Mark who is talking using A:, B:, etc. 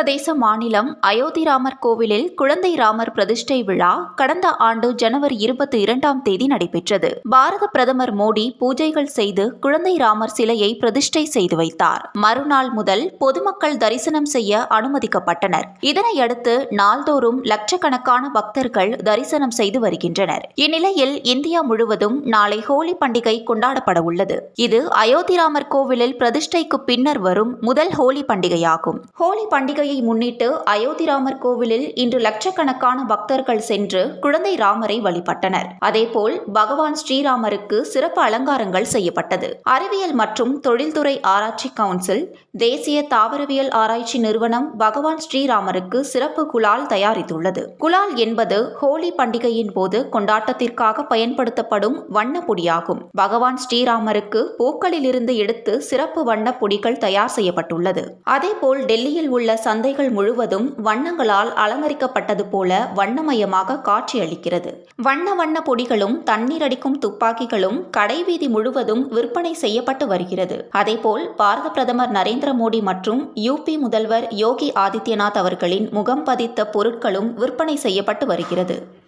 A: பிரதேச மாநிலம் அயோத்தி ராமர் கோவிலில் குழந்தை ராமர் பிரதிஷ்டை விழா கடந்த ஆண்டு ஜனவரி இருபத்தி இரண்டாம் தேதி நடைபெற்றது. பாரத பிரதமர் மோடி பூஜைகள் செய்து குழந்தை ராமர் சிலையை பிரதிஷ்டை செய்து வைத்தார். மறுநாள் முதல் பொதுமக்கள் தரிசனம் செய்ய அனுமதிக்கப்பட்டனர். இதனையடுத்து நாள்தோறும் லட்சக்கணக்கான பக்தர்கள் தரிசனம் செய்து வருகின்றனர். இந்நிலையில் இந்தியா முழுவதும் நாளை ஹோலி பண்டிகை கொண்டாடப்பட உள்ளது. இது அயோத்தி ராமர் கோவிலில் பிரதிஷ்டைக்கு பின்னர் வரும் முதல் ஹோலி பண்டிகையாகும். ஹோலி பண்டிகை பண்டிகையை முன்னிட்டு அயோத்தி ராமர் கோவிலில் இன்று லட்சக்கணக்கான பக்தர்கள் சென்று குழந்தை ராமரை வழிபட்டனர். அதேபோல் பகவான் ஸ்ரீராமருக்கு சிறப்பு அலங்காரங்கள் செய்யப்பட்டது. அறிவியல் மற்றும் தொழில்துறை ஆராய்ச்சி கவுன்சில் தேசிய தாவரவியல் ஆராய்ச்சி நிறுவனம் பகவான் ஸ்ரீராமருக்கு சிறப்பு குலால் தயாரித்துள்ளது. குலால் என்பது ஹோலி பண்டிகையின் போது கொண்டாட்டத்திற்காக பயன்படுத்தப்படும் வண்ணப் பொடியாகும் பகவான் ஸ்ரீராமருக்கு பூக்களிலிருந்து எடுத்து சிறப்பு வண்ணப் பொடிகள் தயார் செய்யப்பட்டுள்ளது. அதேபோல் டெல்லியில் உள்ள சந்தைகள் முழுவதும் வண்ணங்களால் அலங்கரிக்கப்பட்டது போல வண்ணமயமாக காட்சியளிக்கிறது. வண்ண வண்ண பொடிகளும் தண்ணீர் அடிக்கும் துப்பாக்கிகளும் கடைவீதி முழுவதும் விற்பனை செய்யப்பட்டு வருகிறது. அதேபோல் பாரத பிரதமர் நரேந்திர மோடி மற்றும் யூபி முதல்வர் யோகி ஆதித்யநாத் அவர்களின் முகம் பதித்த பொருட்களும் விற்பனை செய்யப்பட்டு வருகிறது.